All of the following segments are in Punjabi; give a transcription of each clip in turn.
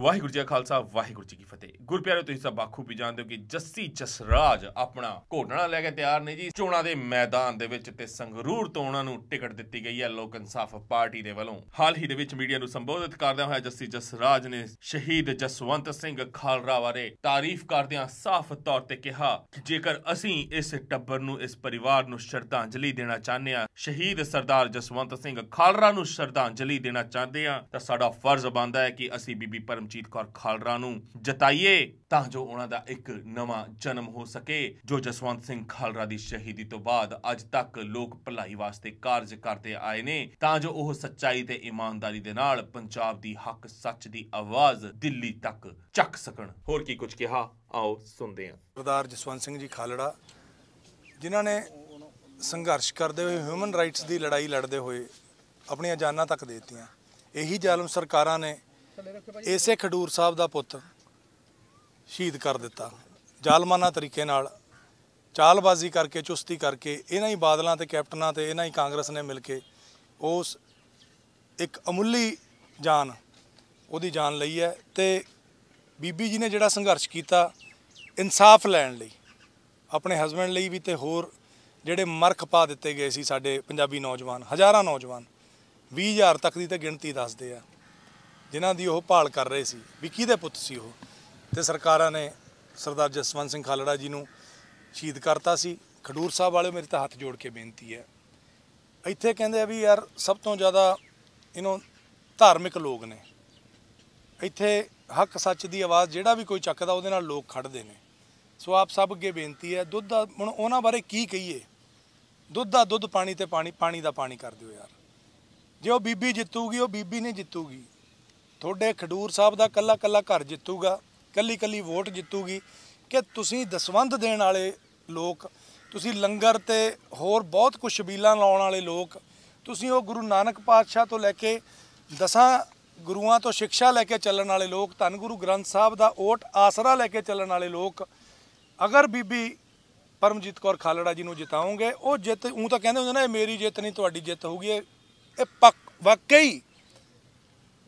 ਵਾਹਿਗੁਰੂ ਜੀ ਕਾ ਖਾਲਸਾ, ਵਾਹਿਗੁਰੂ ਜੀ ਕੀ ਫਤਿਹ। ਗੁਰਪਿਆਰੇ ਤੁਸੀਂ ਸਭ ਬਾਖੂਬੀ ਜਾਣਦੇ ਹੋ ਕਿ ਜੱਸੀ ਜਸਰਾਜ ਆਪਣਾ ਘੋਟਣਾ ਲੈ ਕੇ ਤਿਆਰ ਨੇ ਜੀ। ਚੋਣਾਂ ਦੇ ਮੈਦਾਨ ਦੇ ਵਿੱਚ ਤੇ ਸੰਗਰੂਰ ਤੋਂ ਉਹਨਾਂ ਨੂੰ ਟਿਕਟ ਦਿੱਤੀ ਗਈ ਹੈ ਲੋਕ ਇਨਸਾਫ ਪਾਰਟੀ ਦੇ ਵੱਲੋਂ। ਹਾਲ ਹੀ ਦੇ ਵਿੱਚ ਮੀਡੀਆ ਨੂੰ ਸੰਬੋਧਿਤ ਕਰਦਿਆਂ ਹੋਇਆ ਜੱਸੀ ਜਸਰਾਜ ਨੇ ਸ਼ਹੀਦ ਜਸਵੰਤ ਸਿੰਘ ਖਾਲਰਾ ਬਾਰੇ ਤਾਰੀਫ ਕਰਦਿਆਂ ਸਾਫ਼ ਤੌਰ ਤੇ ਕਿਹਾ ਕਿ ਜੇਕਰ ਅਸੀਂ ਇਸ ਟੱਬਰ ਨੂੰ, ਇਸ ਪਰਿਵਾਰ ਨੂੰ ਸ਼ਰਧਾਂਜਲੀ ਦੇਣਾ ਚਾਹੁੰਦੇ ਹਾਂ, ਸ਼ਹੀਦ ਸਰਦਾਰ ਜਸਵੰਤ ਸਿੰਘ ਖਾਲਰਾ ਨੂੰ ਸ਼ਰਧਾਂਜਲੀ ਦੇਣਾ ਚਾਹੁੰਦੇ ਹਾਂ, ਤਾਂ ਸਾਡਾ ਫਰਜ਼ ਬਣਦਾ ਹੈ ਕਿ ਅਸੀਂ ਬੀਬੀ ਪਰਮ ਪਰਮਜੀਤ ਕੌਰ ਖਾਲਰਾ ਨੂੰ ਜਤਾਈਏ, ਤਾਂ ਜੋ ਉਹਨਾਂ ਦਾ ਇੱਕ ਨਵਾਂ ਜਨਮ ਹੋ ਸਕੇ, ਜੋ ਜਸਵੰਤ ਸਿੰਘ ਖਾਲੜਾ ਦੀ ਸ਼ਹੀਦੀ ਤੋਂ ਬਾਅਦ ਅੱਜ ਤੱਕ ਲੋਕ ਭਲਾਈ ਵਾਸਤੇ ਕਾਰਜ ਕਰਦੇ ਆਏ ਨੇ, ਤਾਂ ਜੋ ਉਹ ਸੱਚਾਈ ਤੇ ਇਮਾਨਦਾਰੀ ਦੇ ਨਾਲ ਪੰਜਾਬ ਦੀ ਹੱਕ ਸੱਚ ਦੀ ਆਵਾਜ਼ ਦਿੱਲੀ ਤੱਕ ਚੱਕ ਸਕਣ। ਹੋਰ ਕੀ ਕੁਝ ਕਿਹਾ? ਆਓ ਸੁਣਦੇ ਹਾਂ। ਸਰਦਾਰ ਜਸਵੰਤ ਸਿੰਘ ਜੀ ਖਾਲੜਾ, ਜਿਨ੍ਹਾਂ ਨੇ ਸੰਘਰਸ਼ ਕਰਦੇ ਹੋਏ ਹਿਊਮਨ ਰਾਈਟਸ ਦੀ ਲੜਾਈ ਲੜਦੇ ਹੋਏ ਆਪਣੀਆਂ ਜਾਨਾਂ ਤੱਕ ਦੇ ਦਿੱਤੀਆਂ। ਇਹੀ ਜ਼ਾਲਮ ਸਰਕਾਰਾਂ ਨੇ ਇਸੇ ਖਡੂਰ ਸਾਹਿਬ ਦਾ ਪੁੱਤ ਸ਼ਹੀਦ ਕਰ ਦਿੱਤਾ। ਜ਼ਾਲਮਾਨਾ ਤਰੀਕੇ ਨਾਲ ਚਾਲਬਾਜ਼ੀ ਕਰਕੇ, ਚੁਸਤੀ ਕਰਕੇ, ਇਹਨਾਂ ਹੀ ਬਾਦਲਾਂ ਤੇ ਕੈਪਟਨਾਂ ਤੇ ਇਹਨਾਂ ਹੀ ਕਾਂਗਰਸ ਨੇ ਮਿਲ ਕੇ ਉਸ ਇੱਕ ਅਮੁੱਲੀ ਜਾਨ, ਉਹਦੀ ਜਾਨ ਲਈ ਹੈ ਤੇ ਬੀਬੀ ਜੀ ਨੇ ਜਿਹੜਾ ਸੰਘਰਸ਼ ਕੀਤਾ ਇਨਸਾਫ ਲੈਣ ਲਈ, ਆਪਣੇ ਹਸਬੰਡ ਲਈ ਵੀ ਤੇ ਹੋਰ ਜਿਹੜੇ ਮਰਖ ਪਾ ਦਿੱਤੇ ਗਏ ਸੀ ਸਾਡੇ ਪੰਜਾਬੀ ਨੌਜਵਾਨ, ਹਜ਼ਾਰਾਂ ਨੌਜਵਾਨ 20000 ਤੱਕ ਦੀ ਤਾਂ ਗਿਣਤੀ ਦੱਸਦੇ ਆ। ਜਿਨ੍ਹਾਂ ਦੀ ਉਹ ਭਾਲ ਕਰ ਰਹੇ ਸੀ ਵੀ ਕਿਹਦੇ ਪੁੱਤ ਸੀ ਉਹ। ਤੇ ਸਰਕਾਰਾਂ ਨੇ ਸਰਦਾਰ ਜਸਵੰਤ ਸਿੰਘ ਖਾਲੜਾ ਜੀ ਨੂੰ ਸ਼ਹੀਦ ਕਰਤਾ ਸੀ। ਖਡੂਰ ਸਾਹਿਬ ਵਾਲੇ ਮੇਰੇ ਤਾਂ ਹੱਥ ਜੋੜ ਕੇ ਬੇਨਤੀ ਹੈ। ਇੱਥੇ ਕਹਿੰਦੇ ਆ ਵੀ ਯਾਰ ਸਭ ਤੋਂ ਜ਼ਿਆਦਾ ਇਹਨੂੰ ਧਾਰਮਿਕ ਲੋਕ ਨੇ। ਇੱਥੇ ਹੱਕ ਸੱਚ ਦੀ ਆਵਾਜ਼ ਜਿਹੜਾ ਵੀ ਕੋਈ ਚੱਕਦਾ ਉਹਦੇ ਨਾਲ ਲੋਕ ਖੜਦੇ ਨੇ। ਸੋ ਆਪ ਸਭ ਅੱਗੇ ਬੇਨਤੀ ਹੈ, ਦੁੱਧ ਦਾ ਹੁਣ ਉਹਨਾਂ ਬਾਰੇ ਕੀ ਕਹੀਏ? ਦੁੱਧ ਦਾ ਦੁੱਧ ਪਾਣੀ ਤੇ ਪਾਣੀ ਪਾਣੀ ਦਾ ਪਾਣੀ ਕਰ ਦਿਓ ਯਾਰ। ਜੇ ਉਹ ਬੀਬੀ ਜਿੱਤੂਗੀ, ਉਹ ਬੀਬੀ ਨਹੀਂ ਜਿੱਤੂਗੀ। ਤੁਹਾਡੇ ਖਡੂਰ ਸਾਹਿਬ ਦਾ ਕੱਲਾ ਕੱਲਾ ਘਰ ਜਿੱਤੂਗਾ, ਕੱਲੀ ਕੱਲੀ ਵੋਟ ਜਿੱਤੂਗੀ ਕਿ ਤੁਸੀਂ ਦਸਵੰਧ ਦੇਣ ਵਾਲੇ ਲੋਕ, ਤੁਸੀਂ ਲੰਗਰ ਤੇ ਹੋਰ ਬਹੁਤ ਕੁਝ ਸ਼ਬੀਲਾਂ ਲਾਉਣ ਵਾਲੇ ਲੋਕ, ਤੁਸੀਂ ਉਹ ਗੁਰੂ ਨਾਨਕ ਪਾਤਸ਼ਾਹ ਤੋਂ ਲੈ ਕੇ ਦਸਾਂ ਗੁਰੂਆਂ ਤੋਂ ਸਿੱਖਿਆ ਲੈ ਕੇ ਚੱਲਣ ਵਾਲੇ ਲੋਕ, ਧੰਨ ਗੁਰੂ ਗ੍ਰੰਥ ਸਾਹਿਬ ਦਾ ਓਟ ਆਸਰਾ ਲੈ ਕੇ ਚੱਲਣ ਵਾਲੇ ਲੋਕ, ਅਗਰ ਬੀਬੀ ਪਰਮਜੀਤ ਕੌਰ ਖਾਲੜਾ ਜੀ ਨੂੰ ਜਿਤਾਉਂਗੇ, ਉਹ ਜਿੱਤ, ਉਹ ਤਾਂ ਕਹਿੰਦੇ ਹੁੰਦੇ ਨਾ, ਇਹ ਮੇਰੀ ਜਿੱਤ ਨਹੀਂ, ਤੁਹਾਡੀ ਜਿੱਤ ਹੋਊਗੀ, ਇਹ ਇਹ ਪੱਕ, ਵਾਕਈ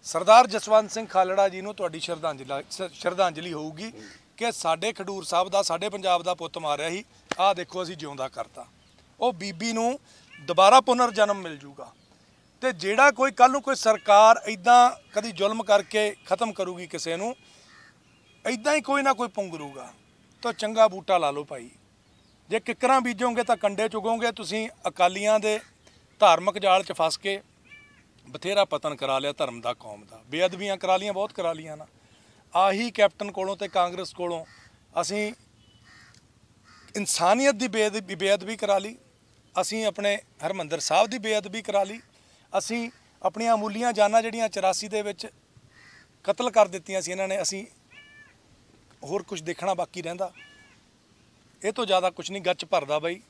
ਸਰਦਾਰ ਜਸਵੰਤ ਸਿੰਘ ਖਾਲੜਾ ਜੀ ਨੂੰ ਤੁਹਾਡੀ ਸ਼ਰਧਾਂਜਲੀ ਸ਼ਰਧਾਂਜਲੀ ਹੋਊਗੀ ਕਿ ਸਾਡੇ ਖਡੂਰ ਸਾਹਿਬ ਦਾ, ਸਾਡੇ ਪੰਜਾਬ ਦਾ ਪੁੱਤ ਮਾਰਿਆ ਸੀ। ਆਹ ਦੇਖੋ ਅਸੀਂ ਜਿਉਂਦਾ ਕਰਤਾ। ਉਹ ਬੀਬੀ ਨੂੰ ਦੁਬਾਰਾ ਪੁਨਰ ਜਨਮ ਮਿਲ ਜੂਗਾ। ਤੇ ਜਿਹੜਾ ਕੋਈ ਕੱਲ ਨੂੰ ਕੋਈ ਸਰਕਾਰ ਇਦਾਂ ਕਦੀ ਜ਼ੁਲਮ ਕਰਕੇ ਖਤਮ ਕਰੂਗੀ ਕਿਸੇ ਨੂੰ ਇਦਾਂ ਹੀ ਕੋਈ ਨਾ ਕੋਈ ਪੁੰਗਰੂਗਾ। ਤਾਂ ਚੰਗਾ ਬੂਟਾ ਲਾ ਲਓ ਭਾਈ। ਜੇ ਕਿੱਕਰਾਂ ਬੀਜੋਗੇ ਤਾਂ ਕੰਡੇ ਚੁਗੋਗੇ, ਤੁਸੀਂ ਅਕਾਲੀਆਂ ਦੇ ਧਾਰਮਿਕ ਜਾਲ 'ਚ ਫਸ ਕੇ ਬਥੇਰਾ ਪਤਨ ਕਰਾ ਲਿਆ ਧਰਮ ਦਾ, ਕੌਮ ਦਾ। ਬੇਅਦਬੀਆਂ ਕਰਾ ਲੀਆਂ ਬਹੁਤ ਕਰਾ ਲੀਆਂ ਨਾ। ਆਹੀ ਕੈਪਟਨ ਕੋਲੋਂ ਤੇ ਕਾਂਗਰਸ ਕੋਲੋਂ ਅਸੀਂ ਇਨਸਾਨੀਅਤ ਦੀ ਬੇਅਦਬੀ ਬੇਅਦਬੀ ਕਰਾ ਲਈ। ਅਸੀਂ ਆਪਣੇ ਹਰਮੰਦਰ ਸਾਹਿਬ ਦੀ ਬੇਅਦਬੀ ਕਰਾ ਲਈ। ਅਸੀਂ ਆਪਣੀਆਂ ਅਮੂਲੀਆਂ ਜਾਨਾਂ ਜਿਹੜੀਆਂ 84 ਦੇ ਵਿੱਚ ਕਤਲ ਕਰ ਦਿੱਤੀਆਂ ਸੀ, ਇਹਨਾਂ ਨੇ ਅਸੀਂ ਹੋਰ ਕੁਝ ਦੇਖਣਾ ਬਾਕੀ ਰਹਿੰਦਾ। ਇਹ ਤੋਂ ਜ਼ਿਆਦਾ ਕੁਝ ਨਹੀਂ, ਗੱਚ ਭਰਦਾ ਬਾਈ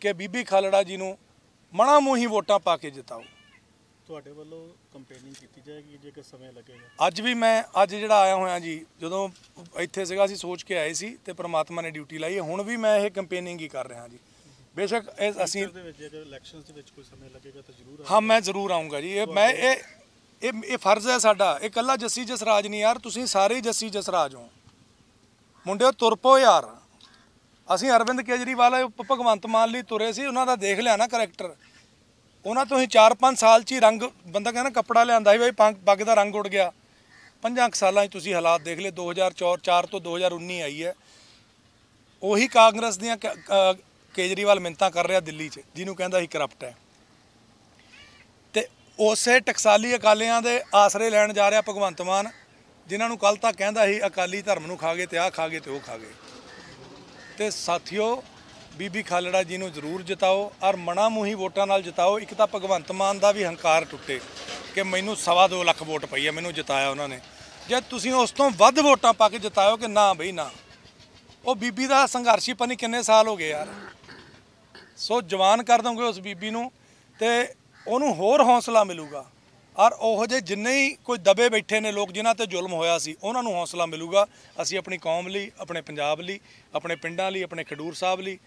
ਕਿ ਬੀਬੀ ਖਾਲੜਾ ਜੀ ਨੂੰ ਮਣਾ ਮੂੰਹੀ ਵੋਟਾਂ ਪਾ ਕੇ ਜਿਤਾਓ। ਤੁਹਾਡੇ ਵੱਲੋਂ ਕੰਪੇਨਿੰਗ ਕੀਤੀ ਜਾਏਗੀ ਜੇਕਰ ਸਮੇਂ ਲੱਗੇਗਾ? ਅੱਜ ਵੀ ਮੈਂ ਅੱਜ ਜਿਹੜਾ ਆਇਆ ਹੋਇਆ ਜੀ ਜਦੋਂ ਇੱਥੇ ਸੀਗਾ ਅਸੀਂ ਸੋਚ ਕੇ ਆਏ ਸੀ ਤੇ ਪ੍ਰਮਾਤਮਾ ਨੇ ਡਿਊਟੀ ਲਾਈ ਹੈ। ਹੁਣ ਵੀ ਮੈਂ ਇਹ ਕੰਪੇਨਿੰਗ ਹੀ ਕਰ ਰਿਹਾ ਜੀ। ਬੇਸ਼ੱਕ ਇਹ ਅਸੀਂ ਦੇ ਵਿੱਚ ਜੇਕਰ ਇਲੈਕਸ਼ਨਸ ਦੇ ਵਿੱਚ ਕੋਈ ਸਮੇਂ ਲੱਗੇਗਾ ਤਾਂ ਜ਼ਰੂਰ ਹਾਂ ਮੈਂ ਜ਼ਰੂਰ ਆਉਂਗਾ ਜੀ। ਇਹ ਮੈਂ ਇਹ ਇਹ ਇਹ ਫਰਜ਼ ਹੈ ਸਾਡਾ। ਇਹ ਕੱਲਾ ਜੱਸੀ ਜਸਰਾਜ ਨਹੀਂ ਯਾਰ ਤੁਸੀਂ ਸਾਰੇ ਜੱਸੀ ਜਸਰਾਜ ਹੋ। ਮੁੰਡਿਓ ਤੁਰ ਪੋ ਯਾਰ। ਅਸੀਂ ਅਰਵਿੰਦ ਕੇਜਰੀਵਾਲ ਭਗਵੰਤ ਮਾਨ ਲਈ ਤੁਰੇ ਸੀ ਉਹਨਾਂ ਦਾ ਦੇਖ ਲਿਆ ਨਾ ਕਰੈਕਟਰ। ਉਹਨਾਂ ਤੋਂ ਹੀ 4-5 ਸਾਲ ਚ ਹੀ ਰੰਗ, ਬੰਦਾ ਕਹਿੰਦਾ ਕੱਪੜਾ ਲਿਆਂਦਾ ਸੀ ਬਈ ਪੰਗ- ਪੱਗ ਦਾ ਰੰਗ ਉੱਡ ਗਿਆ। ਪੰਜਾਂ ਕੁ ਸਾਲਾਂ 'ਚ ਤੁਸੀਂ ਹਾਲਾਤ ਦੇਖ ਲਏ 2004 ਤੋਂ 2019 ਆਈ ਹੈ। ਉਹੀ ਕਾਂਗਰਸ ਦੀਆਂ ਕੇਜਰੀਵਾਲ ਮਿੰਤਾਂ ਕਰ ਰਿਹਾ ਦਿੱਲੀ 'ਚ, ਜਿਹਨੂੰ ਕਹਿੰਦਾ ਸੀ ਕਰਪਟ ਹੈ। ਤੇ ਉਸੇ ਟਕਸਾਲੀ ਅਕਾਲੀਆਂ ਦੇ ਆਸਰੇ ਲੈਣ ਜਾ ਰਿਹਾ ਭਗਵੰਤ ਮਾਨ, ਜਿਨ੍ਹਾਂ ਨੂੰ ਕੱਲ ਤੱਕ ਕਹਿੰਦਾ ਸੀ ਅਕਾਲੀ ਧਰਮ ਨੂੰ ਖਾ ਗਏ ਤੇ ਆਹ ਖਾ ਗਏ ਤੇ ਉਹ ਖਾ ਗਏ। ਤੇ ਸਾਥੀਓ ਬੀਬੀ ਖਾਲੜਾ ਜੀ ਨੂੰ ਜ਼ਰੂਰ ਜਿਤਾਓ, ਔਰ ਮਣਾ ਮੂਹੀ ਵੋਟਾਂ ਨਾਲ ਜਿਤਾਓ। ਇੱਕ ਤਾਂ ਭਗਵੰਤ ਮਾਨ ਦਾ ਵੀ ਹੰਕਾਰ ਟੁੱਟੇ ਕਿ ਮੈਨੂੰ ਸਵਾ ਦੋ ਲੱਖ ਵੋਟ ਪਈ ਹੈ, ਮੈਨੂੰ ਜਿਤਾਇਆ ਉਹਨਾਂ ਨੇ। ਜੇ ਤੁਸੀਂ ਉਸ ਤੋਂ ਵੱਧ ਵੋਟਾਂ ਪਾ ਕੇ ਜਿਤਾਇਓ ਕਿ ਨਾ ਬਈ, ਨਾ। ਉਹ ਬੀਬੀ ਦਾ ਸੰਘਰਸ਼ੀ ਪਨੀ ਕਿੰਨੇ ਸਾਲ ਹੋ ਗਏ ਯਾਰ? ਸੋ ਜਵਾਨ ਕਰ ਦੋਗੇ ਉਸ ਬੀਬੀ ਨੂੰ ਤੇ ਉਹਨੂੰ ਹੋਰ ਹੌਸਲਾ ਮਿਲੂਗਾ। ਔਰ ਉਹੋ ਜਿਹੇ ਜਿੰਨੇ ਹੀ ਕੋਈ ਦਬੇ ਬੈਠੇ ਨੇ ਲੋਕ ਜਿਨ੍ਹਾਂ ਤੇ ਜ਼ੁਲਮ ਹੋਇਆ ਸੀ, ਉਹਨਾਂ ਨੂੰ ਹੌਸਲਾ ਮਿਲੂਗਾ। ਅਸੀਂ ਆਪਣੀ ਕੌਮ ਲਈ, ਆਪਣੇ ਪੰਜਾਬ ਲਈ, ਆਪਣੇ ਪਿੰਡਾਂ ਲਈ, ਆਪਣੇ ਖਡੂਰ ਸਾਹਿਬ ਲਈ।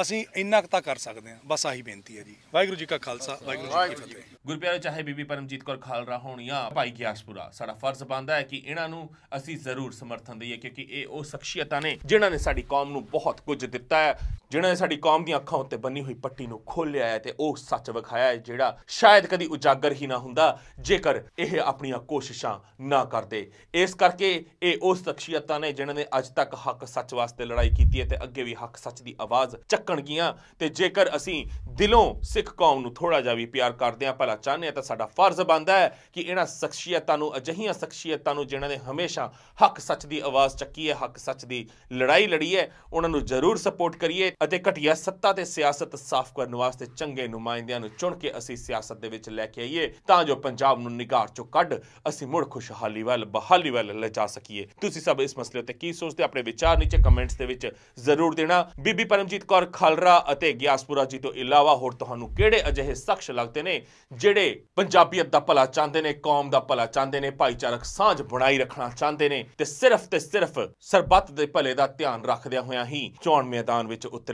ਅਸੀਂ ਇੰਨਾ ਕੁ ਤਾਂ ਕਰ ਸਕਦੇ ਹਾਂ। ਬਸ ਆਹੀ ਬੇਨਤੀ ਹੈ ਜੀ। ਵਾਹਿਗੁਰੂ ਜੀ ਕਾ ਖਾਲਸਾ ਵਾਹਿਗੁਰੂ ਜੀ ਕੀ ਫਤਿਹ। ਗੁਰਪਿਆਰੇ ਚਾਹੇ ਬੀਬੀ ਪਰਮਜੀਤ ਕੌਰ ਖਾਲਰਾ ਹੋਣ ਜਾਂ ਭਾਈ ਗਿਆਸਪੁਰਾ ਸਾਡਾ ਫਰਜ਼ ਬਣਦਾ ਹੈ ਕਿ ਇਹਨਾਂ ਨੂੰ ਅਸੀਂ ਜ਼ਰੂਰ ਸਮਰਥਨ ਦਈਏ ਕਿਉਂਕਿ ਇਹ ਉਹ ਸ਼ਖਸੀਅਤਾਂ ਨੇ ਜਿਨ੍ਹਾਂ ਨੇ ਸਾਡੀ ਕੌਮ ਨੂੰ ਬਹੁਤ ਕੁਝ ਦਿੱਤਾ ਹੈ। ਜਿਨ੍ਹਾਂ ਨੇ ਸਾਡੀ ਕੌਮ ਦੀਆਂ ਅੱਖਾਂ ਉੱਤੇ ਬੰਨੀ ਹੋਈ ਪੱਟੀ ਨੂੰ ਖੋਲ੍ਹਿਆ ਹੈ ਤੇ ਉਹ ਸੱਚ ਵਿਖਾਇਆ ਹੈ ਜਿਹੜਾ ਸ਼ਾਇਦ ਕਦੀ ਉਜਾਗਰ ਹੀ ਨਾ ਹੁੰਦਾ, ਜੇਕਰ ਇਹ ਆਪਣੀਆਂ ਕੋਸ਼ਿਸ਼ਾਂ ਨਾ ਕਰਦੇ। ਇਸ ਕਰਕੇ ਇਹ ਉਹ ਸ਼ਖਸੀਅਤਾਂ ਨੇ ਜਿਨ੍ਹਾਂ ਨੇ ਅੱਜ ਤੱਕ ਹੱਕ ਸੱਚ ਵਾਸਤੇ ਲੜਾਈ ਕੀਤੀ ਹੈ ਤੇ ਅੱਗੇ ਵੀ ਹੱਕ ਸੱਚ ਦੀ ਆਵਾਜ਼ ਚੱਕਣਗੀਆਂ ਤੇ ਜੇਕਰ ਅਸੀਂ ਦਿਲੋਂ ਸਿੱਖ ਕੌਮ ਨੂੰ ਥੋੜਾ ਜਿਹਾ ਵੀ ਪਿਆਰ ਕਰਦੇ ਹਾਂ, ਭਲਾ ਚਾਹੁੰਦੇ ਹਾਂ, ਤਾਂ ਸਾਡਾ ਫਰਜ਼ ਬਣਦਾ ਹੈ ਕਿ ਇਹਨਾਂ ਸ਼ਖਸੀਅਤਾਂ ਨੂੰ, ਅਜਿਹੀਆਂ ਸ਼ਖਸੀਅਤਾਂ ਨੂੰ ਜਿਨ੍ਹਾਂ ਨੇ ਹਮੇਸ਼ਾ ਹੱਕ ਸੱਚ ਦੀ ਆਵਾਜ਼ ਚੱਕੀ ਹੈ, ਹੱਕ ਸੱਚ ਦੀ ਲੜਾਈ ਲੜੀ ਹੈ, ਉਹਨਾਂ ਨੂੰ ਜ਼ਰੂਰ ਸਪੋਰਟ ਕਰੀਏ। ਅਤੇ ਘਟੀਆ ਸੱਤਾ ਤੇ ਸਿਆਸਤ ਸਾਫ਼ ਕਰਨ ਵਾਸਤੇ ਚੰਗੇ ਨੁਮਾਇੰਦਿਆਂ ਨੂੰ ਚੁਣ ਕੇ ਅਸੀਂ ਸਿਆਸਤ ਦੇ ਵਿੱਚ ਲੈ ਕੇ ਆਈਏ, ਤਾਂ ਜੋ ਪੰਜਾਬ ਨੂੰ ਨਿਗਾਰ ਚੋਂ ਕੱਢ ਅਸੀਂ ਮੁੜ ਖੁਸ਼ਹਾਲੀ ਵੱਲ ਬਹਾਲੀ ਵੱਲ ਲਿਜਾ ਸਕੀਏ। ਤੁਸੀਂ ਸਭ ਇਸ ਮਸਲੇ ਉੱਤੇ ਕੀ ਸੋਚਦੇ ਆਪਣੇ ਵਿਚਾਰ ਨੀਚੇ ਕਮੈਂਟਸ ਦੇ ਵਿੱਚ ਜ਼ਰੂਰ ਦੇਣਾ। ਬੀਬੀ ਪਰਮਜੀਤ ਕੌਰ ਖਾਲਰਾ ਅਤੇ ਗਿਆਸਪੁਰਾ ਜੀ ਤੋਂ ਇਲਾਵਾ ਹੋਰ ਤੁਹਾਨੂੰ ਕਿਹੜੇ ਅਜਿਹੇ ਸ਼ਖਸ ਲੱਗਦੇ ਨੇ ਜਿਹੜੇ ਪੰਜਾਬੀਅਤ ਦਾ ਭਲਾ ਚਾਹੁੰਦੇ ਨੇ, ਕੌਮ ਦਾ ਭਲਾ ਚਾਹੁੰਦੇ ਨੇ, ਭਾਈਚਾਰਕ ਸਾਂਝ ਬਣਾਈ ਰੱਖਣਾ ਚਾਹੁੰਦੇ ਨੇ ਤੇ ਸਿਰਫ ਤੇ ਸਿਰਫ ਸਰਬੱਤ ਦੇ ਭਲੇ ਦਾ ਧਿਆਨ ਰੱਖਦਿਆਂ ਹੋਇਆਂ ਹੀ ਚੋਣ ਮੈਦਾਨ ਵਿੱਚ ਉਤਰੇ